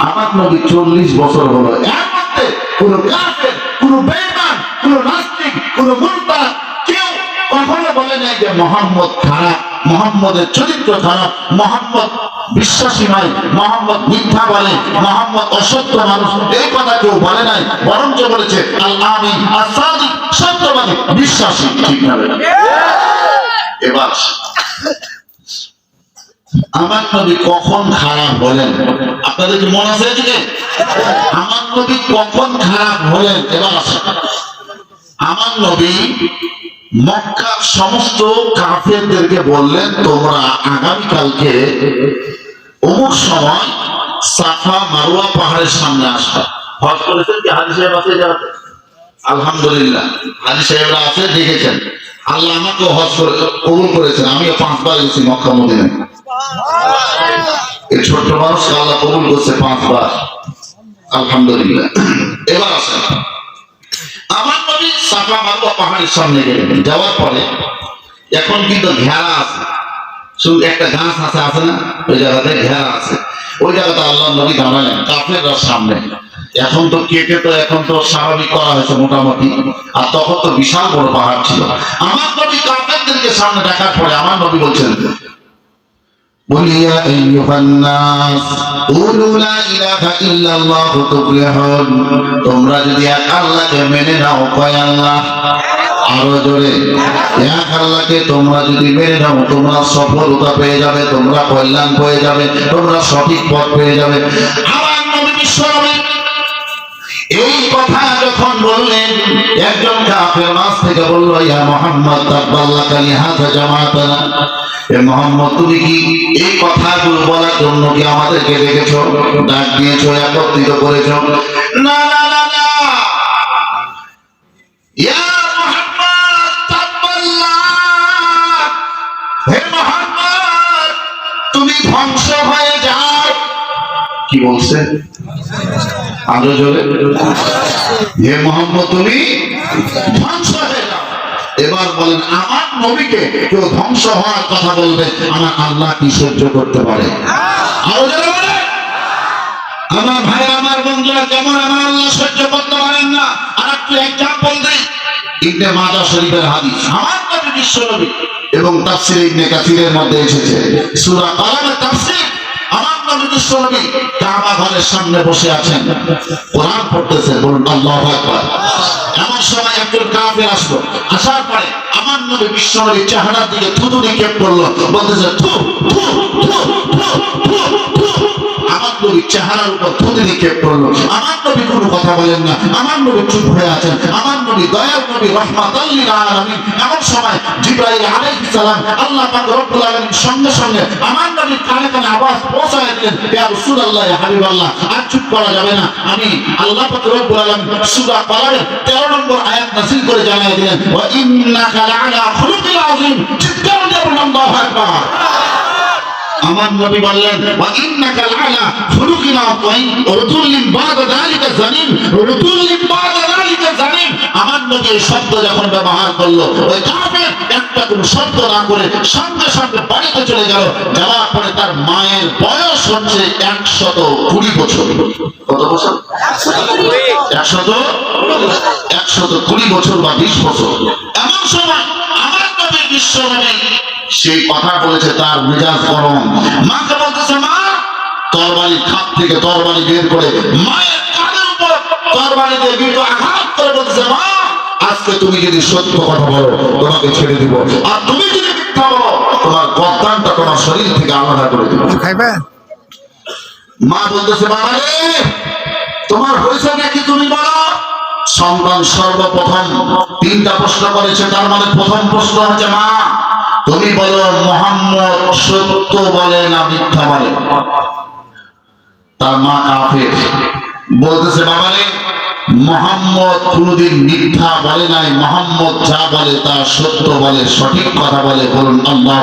আমার নবী চল্লিশ বছর হলো এর মধ্যে কোন কাফের কোন বেমান কোন নাস্তিক কোন মুরতাদ কেউ কখনো বলে নাই যে মোহাম্মদ খারাপ মোহাম্মদের চরিত্র খারাপ মোহাম্মদ বিশ্বাসী নয় মোহাম্মদ মিথ্যা বলে মোহাম্মদ অসত্য মানুষ। এই কথা কেউ বলে নাই বরঞ্চ বলেছে আল্লাহ আমি আসাদিক সত্যবাদী বিশ্বাসী ঠিক না এবার আমার নবী কখন খারাপ বলেন আপনাদের কি মনে আছে এদিকে? আমার নবী কখন খারাপ হলেন? এবার আসেন। আমার নবী মক্কার সমস্ত কাফেরদেরকে বললেন, তোমরা আগামীকালকে অমুক সময় সাফা মারুয়া পাহাড়ের সামনে আসবে। হজ করেছেন কি হাজি সাহেব আছে আলহামদুলিল্লাহ। হাজি সাহেবরা আছে, দেখেছেন। আল্লাহ আমাকে হজ করে কবুল করেছেন। আমিও পাঁচবার গেছি মক্কা মদিনায়। এই ছোট্ট আল্লাহ কবুল করছে পাঁচবার। আলহামদুলিল্লাহ। এবার আমার নবী সাফা মারুয়া পাহাড়ের সামনে গেলেন। যাওয়ার পরে এখন কিন্তু ঘেরা আছে। শুধু একটা আছে আছে না? ওই জায়গাতে ঘেরা আছে। ওই জায়গাতে আল্লাহ নবী দাঁড়ালেন, কাফেররা সামনে। এখন তো কেটে তো এখন তো স্বাভাবিক করা হয়েছে মোটামুটি। আর তখন তো বিশাল বড় পাহাড় ছিল। আমার নবী কাফেরদেরকে সামনে দেখার পরে আমার নবী বলছেন قل يا أيها الناس قولوا لا إله إلا الله تفلحون তোমরা যদি এক আল্লাহকে মেনে নাও কয় আল্লাহ আরো জোরে এক আল্লাহকে তোমরা যদি মেনে নাও তোমরা সফলতা পেয়ে যাবে তোমরা কল্যাণ পেয়ে যাবে তোমরা সঠিক পথ পেয়ে যাবে আমার নবী বিশ্বনবী এই কথা যখন বললেন, একজন কাফের মাছ থেকে বলল, ইয়া মোহাম্মদ তাব্বাল্লাকা লিহাযা জামাতানা এ মোহাম্মদ, তুমি কি এই কথাগুলো বলার জন্য কি আমাদেরকে ডেকেছো ডাক দিয়েছ, একত্রিত করেছ? না না না না। তুমি ধ্বংস হয়ে যাও। কি বলছে? আরও জোরে হে মোহাম্মদ, তুমি ধ্বংস হয়ে যাও। এবার বলেন, আমার নবীকে কেউ ধ্বংস হওয়ার কথা বলবে, আমার আল্লাহ কি সহ্য করতে পারে? আরও জোরে বলেন। আমার ভাই, আমার বন্ধুরা কেমন আমার আল্লাহ সহ্য করতে পারেন না আর একটু এক্সাম্পল দেই ইবনে মাজাহ শরীফের হাদিস, আমার নবী বিশ্ব নবী, এবং তাফসীর ইবনে কাসিরের মধ্যে এসেছে। সূরা কালামের তাফসীর। আমার উপর করল। আমার কথা বলেন না। আমার নবী চুপ হয়ে আছেন। আমার নবী দয়ার আমার করা যাবে না। আমি আল্লাহ পাক রব্বুল আলামিন সূরা কালামের 13 নম্বর আয়াত নাযিল করে জানিয়ে দিলেন নবী শব্দ যখন ব্যবহার করল, ওই কাফের একটা কোনো শব্দ না করে সঙ্গে সঙ্গে বাড়িতে চলে গেল। যাওয়ার পরে তার মায়ের বয়স হচ্ছে একশত কুড়ি বছর। কত বছর? একশত? একশত কুড়ি বছর বা বিশ বছর। এমন সময় আমার নবী বিশ্ব নবী সেই কথা বলেছে, তার মেজাজ গরম। মাকে বলতেছে, মা, তরবারি খাপ থেকে তরবারি বের করে মায়ের কানের উপর তরবারি দিয়ে বিট আঘাত করে বলতেছে, মা আজকে তুমি যদি সত্য কথা বলো তোমাকে ছেড়ে দিব। আর তুমি যদি মিথ্যা বলো তোমার গদ্দানটা তোমার শরীর থেকে আলাদা করে দিব। মা বলতেছে বাবা তোমার হয়েছে নাকি তুমি বলো? সন্তান সর্বপ্রথম তিনটা প্রশ্ন করেছে তার মানে প্রথম প্রশ্ন হচ্ছে মা তুমি বলো মোহাম্মদ সত্য বলে না মিথ্যা বলে? তার মা কাফের। বলতেছে বাবা রে মোহাম্মদ কোনদিন মিথ্যা বলে নাই, মোহাম্মদ যা বলে তা সত্য বলে, সঠিক কথা বলে, বলুন আল্লাহ